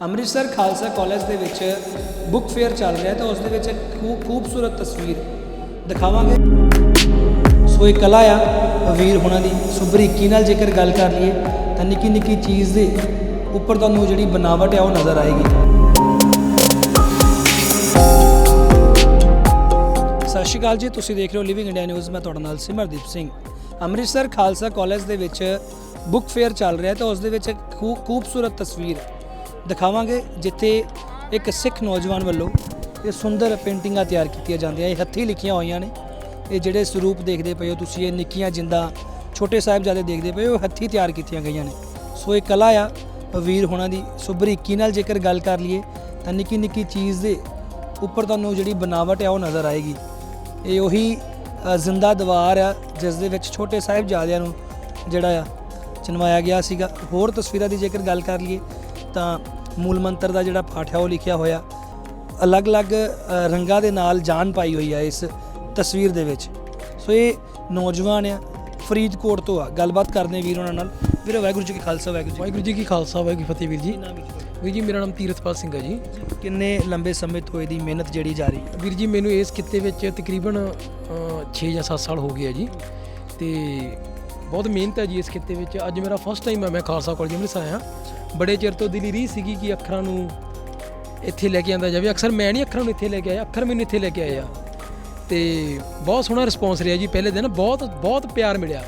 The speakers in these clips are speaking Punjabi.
ਅੰਮ੍ਰਿਤਸਰ ਖਾਲਸਾ ਕਾਲਜ ਦੇ ਵਿੱਚ ਬੁੱਕ ਫੇਅਰ ਚੱਲ ਰਿਹਾ ਤਾਂ ਉਸ ਦੇ ਵਿੱਚ ਇੱਕ ਖੂਬ ਖੂਬਸੂਰਤ ਤਸਵੀਰ ਦਿਖਾਵਾਂਗੇ। ਸੋ ਇਹ ਕਲਾ ਆ ਵੀਰ ਹੋਣਾ ਦੀ। ਸੋ ਬਰੀਕੀ ਨਾਲ ਜੇਕਰ ਗੱਲ ਕਰ ਲਈਏ ਤਾਂ ਨਿੱਕੀ ਨਿੱਕੀ ਚੀਜ਼ ਦੇ ਉੱਪਰ ਤੁਹਾਨੂੰ ਜਿਹੜੀ ਬਣਾਵਟ ਹੈ ਉਹ ਨਜ਼ਰ ਆਏਗੀ। ਸਤਿ ਸ਼੍ਰੀ ਅਕਾਲ ਜੀ, ਤੁਸੀਂ ਦੇਖ ਰਹੇ ਹੋ ਲਿਵਿੰਗ ਇੰਡੀਆ ਨਿਊਜ਼ ਮੈਂ ਤੁਹਾਡੇ ਨਾਲ ਸਿਮਰਦੀਪ ਸਿੰਘ। ਅੰਮ੍ਰਿਤਸਰ ਖਾਲਸਾ ਕਾਲਜ ਦੇ ਵਿੱਚ ਬੁੱਕ ਫੇਅਰ ਚੱਲ ਰਿਹਾ ਤਾਂ ਉਸ ਦੇ ਵਿੱਚ ਇੱਕ ਖੂ- ਖੂਬਸੂਰਤ ਤਸਵੀਰ ਦਿਖਾਵਾਂਗੇ ਜਿੱਥੇ ਇੱਕ ਸਿੱਖ ਨੌਜਵਾਨ ਵੱਲੋਂ ਇਹ ਸੁੰਦਰ ਪੇਂਟਿੰਗਾਂ ਤਿਆਰ ਕੀਤੀਆਂ ਜਾਂਦੀਆਂ ਇਹ ਹੱਥੀਂ ਲਿਖੀਆਂ ਹੋਈਆਂ ਨੇ। ਇਹ ਜਿਹੜੇ ਸਰੂਪ ਦੇਖਦੇ ਪਏ ਹੋ ਤੁਸੀਂ, ਇਹ ਨਿੱਕੀਆਂ ਜਿੰਦਾ ਛੋਟੇ ਸਾਹਿਬਜ਼ਾਦੇ ਦੇਖਦੇ ਪਏ ਹੋ, ਇਹ ਹੱਥੀਂ ਤਿਆਰ ਕੀਤੀਆਂ ਗਈਆਂ ਨੇ। ਸੋ ਇਹ ਕਲਾ ਆ, ਵੀਰ ਹੋਣਾ ਦੀ ਸੋ ਬਰੀਕੀ ਨਾਲ ਜੇਕਰ ਗੱਲ ਕਰ ਲਈਏ, ਤਾਂ ਨਿੱਕੀ ਨਿੱਕੀ ਚੀਜ਼ ਦੇ ਉੱਪਰ ਤੁਹਾਨੂੰ ਜਿਹੜੀ ਬਣਾਵਟ ਆ, ਉਹ ਨਜ਼ਰ ਆਏਗੀ। ਇਹ ਉਹੀ ਜ਼ਿੰਦਾ ਦੀਵਾਰ ਆ, ਜਿਸ ਦੇ ਵਿੱਚ ਛੋਟੇ ਸਾਹਿਬਜ਼ਾਦਿਆਂ ਨੂੰ ਜਿਹੜਾ ਆ ਚਿਣਵਾਇਆ ਗਿਆ ਸੀਗਾ। ਹੋਰ ਤਸਵੀਰਾਂ ਦੀ ਜੇਕਰ ਗੱਲ ਕਰ ਲਈਏ ਤਾਂ ਮੂਲ ਮੰਤਰ ਦਾ ਜਿਹੜਾ ਪਾਠ ਹੈ ਉਹ ਲਿਖਿਆ ਹੋਇਆ। ਅਲੱਗ-ਅਲੱਗ ਰੰਗਾਂ ਦੇ ਨਾਲ ਜਾਨ ਪਾਈ ਹੋਈ ਹੈ ਇਸ ਤਸਵੀਰ ਦੇ ਵਿੱਚ। ਸੋ ਇਹ ਨੌਜਵਾਨ ਆ ਫਰੀਦਕੋਟ ਤੋਂ ਆ। ਗੱਲਬਾਤ ਕਰਦੇ ਵੀਰ ਉਹਨਾਂ ਨਾਲ। ਵੀਰ ਵਾਹਿਗੁਰੂ ਜੀ ਕੀ ਖਾਲਸਾ ਵਾਹਿਗੁਰੂ ਜੀ ਵਾਹਿਗੁਰੂ ਜੀ ਕੀ ਖਾਲਸਾ ਵਾਹਿਗੁਰੂ ਜੀ ਫਤਿਹ ਵੀਰ ਜੀ। ਜੀ? ਵੀਰ ਜੀ ਮੇਰਾ ਨਾਮ ਤੀਰਥਪਾਲ ਸਿੰਘ ਹੈ ਜੀ। ਕਿੰਨੇ ਲੰਬੇ ਸਮੇਂ ਤੋਂ ਇਹਦੀ ਮਿਹਨਤ ਜਿਹੜੀ ਜਾਰੀ ਹੈ? ਵੀਰ ਜੀ ਮੈਨੂੰ ਇਸ ਕਿੱਤੇ ਵਿੱਚ ਤਕਰੀਬਨ 6 ਜਾਂ 7 ਸਾਲ ਹੋ ਗਏ ਆ ਜੀ। ਤੇ ਬਹੁਤ ਮਿਹਨਤ ਹੈ ਜੀ ਇਸ ਕਿੱਤੇ ਵਿੱਚ। ਅੱਜ ਮੇਰਾ ਫਸਟ ਟਾਈਮ ਹੈ ਮੈਂ ਖਾਲਸਾ ਕਾਲਜ ਅੰਮ੍ਰਿਤਸਰ ਆਇਆ। ਬੜੇ ਚਿਰ ਤੋਂ ਦਿਲੀ ਰੀ ਸੀਗੀ ਕਿ ਅੱਖਰਾਂ ਨੂੰ ਇੱਥੇ ਲੈ ਕੇ ਆਂਦਾ ਜਾਵੇ। ਅਕਸਰ ਮੈਂ ਨਹੀਂ ਅੱਖਰਾਂ ਨੂੰ ਇੱਥੇ ਲੈ ਕੇ ਆਇਆ, ਅੱਖਰ ਮੈਨੂੰ ਇੱਥੇ ਲੈ ਕੇ ਆਇਆ ਆ। ਤੇ ਬਹੁਤ ਸੋਹਣਾ ਰਿਸਪੌਂਸ ਰਿਹਾ ਜੀ ਪਹਿਲੇ ਦਿਨ। ਬਹੁਤ ਬਹੁਤ ਪਿਆਰ ਮਿਲਿਆ।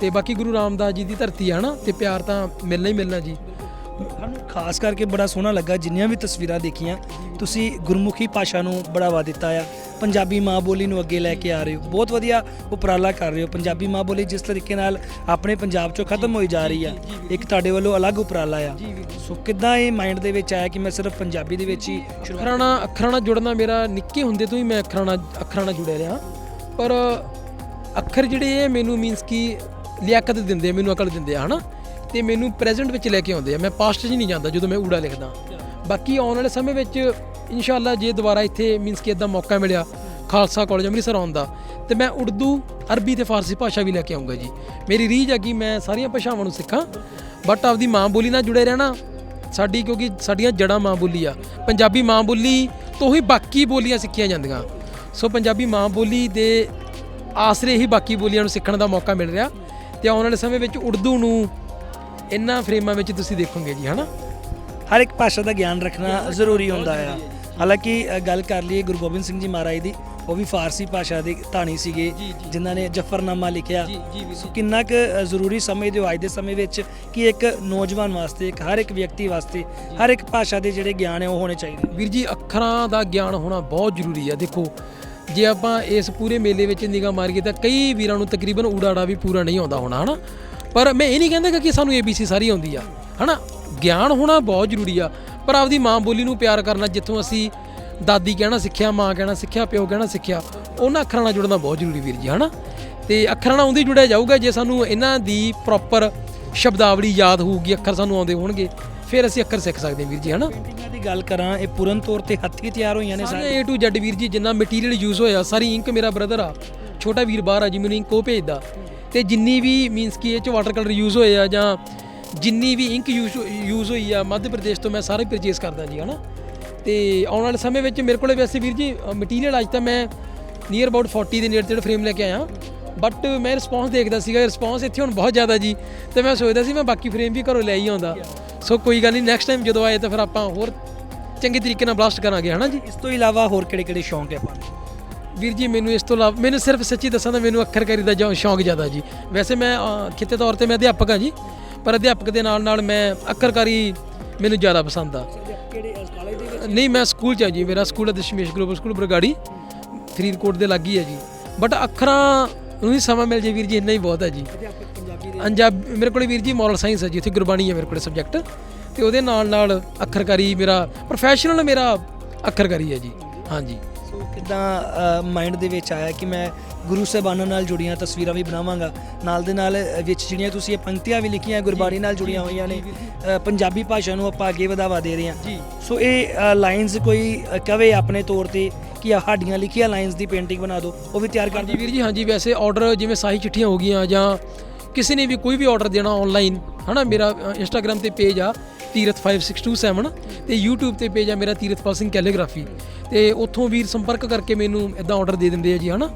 ਤੇ ਬਾਕੀ ਗੁਰੂ ਰਾਮਦਾਸ ਜੀ ਦੀ ਧਰਤੀ ਆ ਨਾ, ਤੇ ਪਿਆਰ ਤਾਂ ਮਿਲਣਾ ਹੀ ਮਿਲਣਾ ਜੀ। ਸਾਨੂੰ ਖਾਸ ਕਰਕੇ ਬੜਾ ਸੋਹਣਾ ਲੱਗਾ, ਜਿੰਨੀਆਂ ਵੀ ਤਸਵੀਰਾਂ ਦੇਖੀਆਂ, ਤੁਸੀਂ ਗੁਰਮੁਖੀ ਭਾਸ਼ਾ ਨੂੰ ਬੜਾਵਾ ਦਿੱਤਾ ਆ। ਪੰਜਾਬੀ ਮਾਂ ਬੋਲੀ ਨੂੰ ਅੱਗੇ ਲੈ ਕੇ ਆ ਰਹੇ ਹੋ। ਬਹੁਤ ਵਧੀਆ ਉਪਰਾਲਾ ਕਰ ਰਹੇ ਹੋ। ਪੰਜਾਬੀ ਮਾਂ ਬੋਲੀ ਜਿਸ ਤਰੀਕੇ ਨਾਲ ਆਪਣੇ ਪੰਜਾਬ ਚੋਂ ਖਤਮ ਹੋਈ ਜਾ ਰਹੀ ਆ ਇੱਕ ਤੁਹਾਡੇ ਵੱਲੋਂ ਅਲੱਗ ਉਪਰਾਲਾ ਆ। ਸੋ ਕਿੱਦਾਂ ਇਹ ਮਾਈਂਡ ਦੇ ਵਿੱਚ ਆਇਆ ਕਿ ਮੈਂ ਸਿਰਫ ਪੰਜਾਬੀ ਦੇ ਵਿੱਚ ਹੀ ਅੱਖਰਾਂ ਨਾਲ ਅੱਖਰਾਂ ਨਾਲ ਜੁੜਨਾ ਮੇਰਾ ਨਿੱਕੇ ਹੁੰਦੇ ਤੋਂ ਹੀ ਮੈਂ ਅੱਖਰਾਂ ਨਾਲ ਅੱਖਰਾਂ ਨਾਲ ਜੁੜਿਆ ਰਿਹਾ। ਪਰ ਅੱਖਰ ਜਿਹੜੇ ਇਹ ਮੈਨੂੰ ਮੀਨਸ ਕਿ ਲਿਆਕਤ ਦਿੰਦੇ ਆ ਮੈਨੂੰ ਅਕਲ ਦਿੰਦੇ ਆ ਹਨਾ? ਤੇ ਮੈਨੂੰ ਪ੍ਰੈਜ਼ੈਂਟ ਵਿੱਚ ਲੈ ਕੇ ਆਉਂਦੇ ਆ। ਮੈਂ ਪਾਸਟ 'ਚ ਨਹੀਂ ਜਾਂਦਾ ਜਦੋਂ ਮੈਂ ਊੜਾ ਲਿਖਦਾ। ਬਾਕੀ ਆਉਣ ਵਾਲੇ ਸਮੇਂ ਵਿੱਚ ਇਨਸ਼ਾਅੱਲਾ ਜੇ ਦੁਬਾਰਾ ਇੱਥੇ ਮੀਨਸ ਕਿ ਇਦਾਂ ਮੌਕਾ ਮਿਲਿਆ, ਖਾਲਸਾ ਕਾਲਜ ਅੰਮ੍ਰਿਤਸਰ ਆਉਣ ਦਾ, ਤੇ ਮੈਂ ਉਰਦੂ, ਅਰਬੀ ਤੇ ਫਾਰਸੀ ਭਾਸ਼ਾ ਵੀ ਲੈ ਕੇ ਆਉਂਗਾ ਜੀ। ਮੇਰੀ ਰੀਝ ਹੈ ਕਿ ਮੈਂ ਸਾਰੀਆਂ ਭਾਸ਼ਾਵਾਂ ਨੂੰ ਸਿੱਖਾਂ ਬਟ ਆਪਦੀ ਮਾਂ ਬੋਲੀ ਨਾਲ ਜੁੜੇ ਰਹਿਣਾ ਸਾਡੀ ਕਿਉਂਕਿ ਸਾਡੀਆਂ ਜੜਾਂ ਮਾਂ ਬੋਲੀ ਆ। ਪੰਜਾਬੀ ਮਾਂ ਬੋਲੀ ਤੋਂ ਹੀ ਬਾਕੀ ਬੋਲੀਆਂ ਸਿੱਖੀਆਂ ਜਾਂਦੀਆਂ। ਸੋ ਪੰਜਾਬੀ ਮਾਂ ਬੋਲੀ ਦੇ ਆਸਰੇ ਹੀ ਬਾਕੀ ਬੋਲੀਆਂ ਨੂੰ ਸਿੱਖਣ ਦਾ ਮੌਕਾ ਮਿਲ ਰਿਹਾ। ਤੇ ਆਉਣ ਵਾਲੇ ਸਮੇਂ ਵਿੱਚ ਉਰਦੂ ਨੂੰ ਇਹਨਾਂ ਫਰੇਮਾਂ ਵਿੱਚ ਤੁਸੀਂ ਦੇਖੋਗੇ ਜੀ, ਹਨਾ? ਹਰ ਇੱਕ ਭਾਸ਼ਾ ਦਾ ਗਿਆਨ ਰੱਖਣਾ ਜ਼ਰੂਰੀ ਹੁੰਦਾ ਆ। ਹਾਲਾਂਕਿ ਗੱਲ ਕਰ ਲਈਏ ਗੁਰੂ ਗੋਬਿੰਦ ਸਿੰਘ ਜੀ ਮਹਾਰਾਜ ਦੀ ਉਹ ਵੀ ਫਾਰਸੀ ਭਾਸ਼ਾ ਦੇ ਧਾਣੀ ਸੀਗੇ ਜਿਨ੍ਹਾਂ ਨੇ ਜਫਰਨਾਮਾ ਲਿਖਿਆ। ਸੋ ਕਿੰਨਾ ਕੁ ਜ਼ਰੂਰੀ ਸਮਝਦੇ ਹੋ ਅੱਜ ਦੇ ਸਮੇਂ ਵਿੱਚ ਕਿ ਇੱਕ ਨੌਜਵਾਨ ਵਾਸਤੇ ਇੱਕ ਹਰ ਇੱਕ ਵਿਅਕਤੀ ਵਾਸਤੇ ਹਰ ਇੱਕ ਭਾਸ਼ਾ ਦੇ ਜਿਹੜੇ ਗਿਆਨ ਹੈ ਉਹ ਹੋਣੇ ਚਾਹੀਦੇ ਵੀਰ ਜੀ ਅੱਖਰਾਂ ਦਾ ਗਿਆਨ ਹੋਣਾ ਬਹੁਤ ਜ਼ਰੂਰੀ ਆ। ਦੇਖੋ ਜੇ ਆਪਾਂ ਇਸ ਪੂਰੇ ਮੇਲੇ ਵਿੱਚ ਨਿਗਾਹ ਮਾਰੀਏ ਤਾਂ ਕਈ ਵੀਰਾਂ ਨੂੰ ਤਕਰੀਬਨ ਊੜਾੜਾ ਵੀ ਪੂਰਾ ਨਹੀਂ ਆਉਂਦਾ ਹੋਣਾ ਹਨਾ? ਪਰ ਮੈਂ ਇਹ ਨਹੀਂ ਕਹਿੰਦਾ ਕਿ ਸਾਨੂੰ ABC ਸਾਰੀ ਆਉਂਦੀ ਆ ਹਨਾ? ਗਿਆਨ ਹੋਣਾ ਬਹੁਤ ਜ਼ਰੂਰੀ ਆ ਪਰ ਆਪਦੀ ਮਾਂ ਬੋਲੀ ਨੂੰ ਪਿਆਰ ਕਰਨਾ ਜਿੱਥੋਂ ਅਸੀਂ ਦਾਦੀ ਕਹਿਣਾ ਸਿੱਖਿਆ ਮਾਂ ਕਹਿਣਾ ਸਿੱਖਿਆ ਪਿਓ ਕਹਿਣਾ ਸਿੱਖਿਆ ਉਹਨਾਂ ਅੱਖਰਾਂ ਨਾਲ ਜੁੜਨਾ ਬਹੁਤ ਜ਼ਰੂਰੀ ਵੀਰ ਜੀ ਹਨਾ? ਤੇ ਅੱਖਰਾਂ ਨਾਲ ਉਹਦੀ ਜੁੜਿਆ ਜਾਊਗਾ ਜੇ ਸਾਨੂੰ ਇਹਨਾਂ ਦੀ ਪ੍ਰੋਪਰ ਸ਼ਬਦਾਵਲੀ ਯਾਦ ਹੋਊਗੀ ਅੱਖਰ ਸਾਨੂੰ ਆਉਂਦੇ ਹੋਣਗੇ ਫਿਰ ਅਸੀਂ ਅੱਖਰ ਸਿੱਖ ਸਕਦੇ ਹਾਂ ਵੀਰ ਜੀ ਹਨਾ? ਪੇਂਟਿੰਗਾਂ ਦੀ ਗੱਲ ਕਰਾਂ ਇਹ ਪੂਰਨ ਤੌਰ ਤੇ ਹੱਥੀਂ ਤਿਆਰ ਹੋਈਆਂ ਨੇ ਸਾਰੇ A to Z ਵੀਰ ਜੀ ਜਿੰਨਾ ਮਟੀਰੀਅਲ ਯੂਜ਼ ਹੋਇਆ ਸਾਰੀ ਇੰਕ ਮੇਰਾ ਬ੍ਰਦਰ ਆ ਛੋਟਾ ਵੀਰ ਬਾਹਰ ਆ ਜੀ ਮੈਨੂੰ ਇੰਕ ਉਹ ਭੇਜਦਾ। ਤੇ ਜਿੰਨੀ ਵੀ ਮੀਨਸ ਕਿ ਇਹ ਚ ਵਾਟਰ ਕਲਰ ਯੂਜ਼ ਹੋਏ ਆ ਜਾਂ ਜਿੰਨੀ ਵੀ ਇੰਕ ਯੂਜ਼ ਹੋਈ ਆ ਮੱਧ ਪ੍ਰਦੇਸ਼ ਤੋਂ ਮੈਂ ਸਾਰੇ ਪਰਚੇਸ ਕਰਦਾ ਜੀ ਹਨਾ? ਤੇ ਆਉਣ ਵਾਲੇ ਸਮੇਂ ਵਿੱਚ ਮੇਰੇ ਕੋਲੇ ਵੈਸੇ ਵੀਰ ਜੀ ਮਟੀਰੀਅਲ ਅੱਜ ਤਾਂ ਮੈਂ ਨੀਅਰ ਅਬਾਊਟ 40 ਦੇ ਨੇੜੇ ਤੇੜੇ ਫਰੇਮ ਲੈ ਕੇ ਆਇਆ। ਬਟ ਮੈਂ ਰਿਸਪੌਂਸ ਦੇਖਦਾ ਸੀਗਾ ਰਿਸਪੌਂਸ ਇੱਥੇ ਹੁਣ ਬਹੁਤ ਜ਼ਿਆਦਾ ਜੀ। ਤੇ ਮੈਂ ਸੋਚਦਾ ਸੀ ਮੈਂ ਬਾਕੀ ਫਰੇਮ ਵੀ ਘਰੋਂ ਲੈ ਹੀ ਆਉਂਦਾ। ਸੋ ਕੋਈ ਗੱਲ ਨਹੀਂ ਨੈਕਸਟ ਟਾਈਮ ਜਦੋਂ ਆਏ ਤਾਂ ਫਿਰ ਆਪਾਂ ਹੋਰ ਚੰਗੇ ਤਰੀਕੇ ਨਾਲ ਬਲਾਸਟ ਕਰਾਂਗੇ ਹਨਾ ਜੀ? ਇਸ ਤੋਂ ਇਲਾਵਾ ਹੋਰ ਕਿਹੜੇ ਕਿਹੜੇ ਸ਼ੌਂਕ ਹੈ ਆਪਾਂ? ਵੀਰ ਜੀ ਮੈਨੂੰ ਇਸ ਤੋਂ ਇਲਾਵਾ ਮੈਨੂੰ ਸਿਰਫ ਸੱਚੀ ਦੱਸਾਂ ਤਾਂ ਮੈਨੂੰ ਅੱਖਰਕਾਰੀ ਦਾ ਜੋ ਸ਼ੌਂਕ ਜ਼ਿਆਦਾ ਜੀ। ਵੈਸੇ ਮੈਂ ਖਿੱਤੇ ਤੌਰ ਤੇ ਮੈਂ ਅਧਿਆਪਕ ਹਾਂ ਜੀ। ਪਰ ਅਧਿਆਪਕ ਦੇ ਨਾਲ ਨਾਲ ਮੈਂ ਅੱਖਰਕਾਰੀ ਮੈਨੂੰ ਜ਼ਿਆਦਾ ਪਸੰਦ ਆ। ਕਿਹੜੇ ਕਾਲਜ ਦੇ ਵਿੱਚ? ਨਹੀਂ ਮੈਂ ਸਕੂਲ ਚ ਹਾਂ ਜੀ। ਮੇਰਾ ਸਕੂਲ ਹੈ ਦਸ਼ਮੇਸ਼ ਗਲੋਬਲ ਸਕੂਲ ਬਰਗਾੜੀ। ਫਰੀਦਕੋਟ ਦੇ ਲਾਗੀ ਹੈ ਜੀ। ਬਟ ਅੱਖਰਾਂ ਨੂੰ ਹੀ ਸਮਾਂ ਮਿਲ ਜੇ ਵੀਰ ਜੀ ਇੰਨਾ ਹੀ ਬਹੁਤ ਹੈ ਜੀ। ਅਧਿਆਪਕ ਪੰਜਾਬੀ ਦੇ ਅੰਜਾਬ ਮੇਰੇ ਕੋਲ ਵੀਰ ਜੀ ਮੋਰਲ ਸਾਇੰਸ ਹੈ ਜੀ ਉੱਥੇ ਗੁਰਬਾਣੀ ਹੈ ਮੇਰੇ ਕੋਲ ਸਬਜੈਕਟ ਤੇ ਉਹਦੇ ਨਾਲ ਨਾਲ ਅੱਖਰਕਾਰੀ ਮੇਰਾ ਪ੍ਰੋਫੈਸ਼ਨਲ ਮੇਰਾ ਅੱਖਰਕਾਰੀ ਹੈ ਜੀ। ਹਾਂਜੀ। ਕਿਦਾਂ ਮਾਈਂਡ ਦੇ ਵਿੱਚ ਆਇਆ ਕਿ ਮੈਂ ਗੁਰੂ ਸਾਹਿਬਾਨਾਂ ਨਾਲ ਜੁੜੀਆਂ ਤਸਵੀਰਾਂ ਵੀ ਬਣਾਵਾਂਗਾ। ਨਾਲ ਦੇ ਨਾਲ ਵਿੱਚ ਜਿਹੜੀਆਂ ਤੁਸੀਂ ਇਹ ਪੰਕਤੀਆਂ ਵੀ ਲਿਖੀਆਂ ਗੁਰਬਾਣੀ ਨਾਲ ਜੁੜੀਆਂ ਹੋਈਆਂ ਨੇ ਪੰਜਾਬੀ ਭਾਸ਼ਾ ਨੂੰ ਆਪਾਂ ਅੱਗੇ ਵਧਾਵਾ ਦੇ ਰਹੇ ਹਾਂ। ਸੋ ਇਹ ਲਾਈਨਸ ਕੋਈ ਕਵੇ ਆਪਣੇ ਤੌਰ ਤੇ ਕਿ ਆਹ ਸਾਡੀਆਂ ਲਿਖੀਆਂ ਲਾਈਨਸ ਦੀ ਪੇਂਟਿੰਗ ਬਣਾ ਦਿਓ ਉਹ ਵੀ ਤਿਆਰ ਕਰ ਹਾਂਜੀ ਵੀਰ ਜੀ ਹਾਂਜੀ ਵੈਸੇ ਆਰਡਰ ਜਿਵੇਂ ਸਾਈ ਚਿੱਠੀਆਂ ਹੋ ਗਈਆਂ ਜਾਂ ਕਿਸੇ ਨੇ ਵੀ ਕੋਈ ਵੀ ਆਰਡਰ ਦੇਣਾ ਆਨਲਾਈਨ ਹਨਾ ਮੇਰਾ ਇੰਸਟਾਗ੍ਰam ਤੇ ਪੇਜ ਆ ਤੀਰਥ 5627 ਤੇ YouTube ਤੇ ਪੇਜ ਆ ਮੇਰਾ ਤੀਰਥਪਾਲ ਸਿੰਘ ਕੈਲੀਗ੍ਰਾਫੀ ਤੇ ਉੱਥੋਂ ਵੀਰ ਸੰਪਰਕ ਕਰਕੇ ਮੈਨੂੰ ਇਦਾਂ ਆਰਡਰ ਦੇ ਦਿੰਦੇ ਆ ਜੀ ਹਨਾ।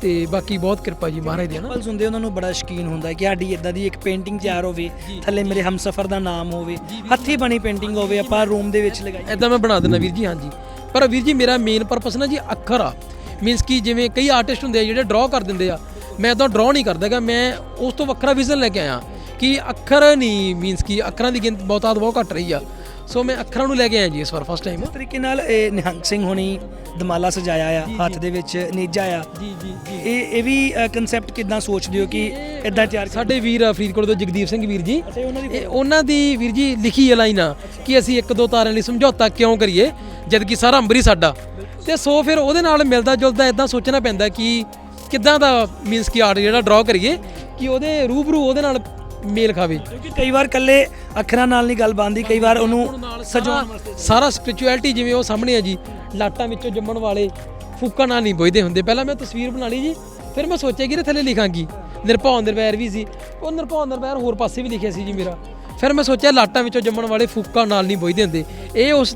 ਤੇ ਬਾਕੀ ਬਹੁਤ ਕਿਰਪਾ ਜੀ ਮਹਾਰਾਜ ਦੀ ਹਨਾ। ਕਪਲਸ ਹੁੰਦੇ ਉਹਨਾਂ ਨੂੰ ਬੜਾ ਸ਼ਕੀਨ ਹੁੰਦਾ ਕਿ ਸਾਡੀ ਇਦਾਂ ਦੀ ਇੱਕ ਪੇਂਟਿੰਗ ਤਿਆਰ ਹੋਵੇ ਥੱਲੇ ਮੇਰੇ ਹਮਸਫਰ ਦਾ ਨਾਮ ਹੋਵੇ ਹੱਥੀ ਬਣੀ ਪੇਂਟਿੰਗ ਹੋਵੇ ਆਪਾਂ ਰੂਮ ਦੇ ਵਿੱਚ ਲਗਾਈ। ਇਦਾਂ ਮੈਂ ਬਣਾ ਦਿੰਦਾ ਵੀਰ ਜੀ ਹਾਂਜੀ। ਪਰ ਵੀਰ ਜੀ ਮੇਰਾ ਮੇਨ ਪਰਪਸ ਨਾ ਜੀ ਅੱਖਰ ਆ। ਮੀਨਸ ਕਿ ਜਿਵੇਂ ਕਈ ਆਰਟਿਸਟ ਹੁੰਦੇ ਆ ਜਿਹੜੇ ਡਰਾਅ ਕਰ ਦਿੰਦੇ ਆ ਮੈਂ ਤਾਂ ਡਰਾਅ ਨਹੀਂ ਕਰਦਾਗਾ ਮੈਂ ਉਸ ਤੋਂ ਵੱਖਰਾ ਵਿਜ਼ਨ ਲੈ ਕੇ ਆਇਆ। ਕਿ ਅੱਖਰ ਨਹੀਂ ਮੀਨਸ ਕਿ ਅੱਖਰਾਂ ਦੀ ਗਿਣਤੀ ਬਹੁਤਾਤ ਬਹੁਤ ਘੱਟ ਰਹੀ ਆ। ਸੋ ਮੈਂ ਅੱਖਰਾਂ ਨੂੰ ਲੈ ਕੇ ਆਇਆ ਜੀ ਇਸ ਵਾਰ ਫਸਟ ਟਾਈਮ ਇਸ ਤਰੀਕੇ ਨਾਲ ਇਹ ਨਿਹੰਗ ਸਿੰਘ ਹੋਣੀ ਦਮਾਲਾ ਸਜਾਇਆ ਆ ਹੱਥ ਦੇ ਵਿੱਚ ਨੇਜਾ ਆ। ਜੀ ਜੀ ਜੀ। ਇਹ ਇਹ ਵੀ ਕਨਸੈਪਟ ਕਿਦਾਂ ਸੋਚਦੇ ਹੋ ਕਿ ਇਦਾਂ ਤਿਆਰ ਸਾਡੇ ਵੀਰ ਫਰੀਦਕੋਟ ਤੋਂ ਜਗਦੀਪ ਸਿੰਘ ਵੀਰ ਜੀ। ਉਹਨਾਂ ਦੀ ਇਹ ਉਹਨਾਂ ਦੀ ਵੀਰ ਜੀ ਲਿਖੀ ਲਾਈਨ ਆ ਕਿ ਅਸੀਂ ਇੱਕ ਦੋ ਤਾਰਿਆਂ ਲਈ ਸਮਝੌਤਾ ਕਿਉਂ ਕਰੀਏ ਜਦ ਕਿ ਸਾਰਾ ਅੰਬਰੀ ਸਾਡਾ। ਤੇ ਸੋ ਫਿਰ ਉਹਦੇ ਨਾਲ ਮਿਲਦਾ ਜੁਲਦਾ ਇਦਾਂ ਸੋਚਣਾ ਪੈਂਦਾ ਕਿ ਕਿੱਦਾਂ ਦਾ ਮੀਨਸ ਕਿ ਆਰਟ ਜਿਹੜਾ ਡਰਾਅ ਕਰੀਏ ਕਿ ਉਹਦੇ ਰੂਬਰੂ ਉਹਦੇ ਨਾਲ ਮੇਲ ਖਾਵੇ। ਕਿਉਂਕਿ ਕਈ ਵਾਰ ਕੱਲੇ ਅੱਖਰਾਂ ਨਾਲ ਨਹੀਂ ਗੱਲ ਬਣਦੀ ਕਈ ਵਾਰ ਉਹਨੂੰ ਸਜਾਉਣ ਵਾਸਤੇ ਸਾਰਾ ਸਪਿਰਚੁਅਲਿਟੀ ਜਿਵੇਂ ਉਹ ਸਾਹਮਣੇ ਆ ਜੀ ਲਾਟਾਂ ਵਿੱਚੋਂ ਜੰਮਣ ਵਾਲੇ ਫੂਕਾਂ ਨਾਲ ਨਹੀਂ ਬੁਝਦੇ ਹੁੰਦੇ। ਪਹਿਲਾਂ ਮੈਂ ਤਸਵੀਰ ਬਣਾ ਲਈ ਜੀ ਫਿਰ ਮੈਂ ਸੋਚਿਆ ਕਿ ਇਹਦੇ ਥੱਲੇ ਲਿਖਾਂਗੀ। ਨਿਰਭਉ ਨਿਰਵੈਰ ਵੀ ਸੀ ਉਹ ਨਿਰਭਉ ਨਿਰਵੈਰ ਹੋਰ ਪਾਸੇ ਵੀ ਲਿਖਿਆ ਸੀ ਜੀ ਮੇਰਾ। ਫਿਰ ਮੈਂ ਸੋਚਿਆ ਲਾਟਾਂ ਵਿੱਚੋਂ ਜੰਮਣ ਵਾਲੇ ਫੂਕਾਂ ਨਾਲ ਨਹੀਂ ਬੁਝਦੇ ਹੁੰਦੇ। ਇਹ ਉਸ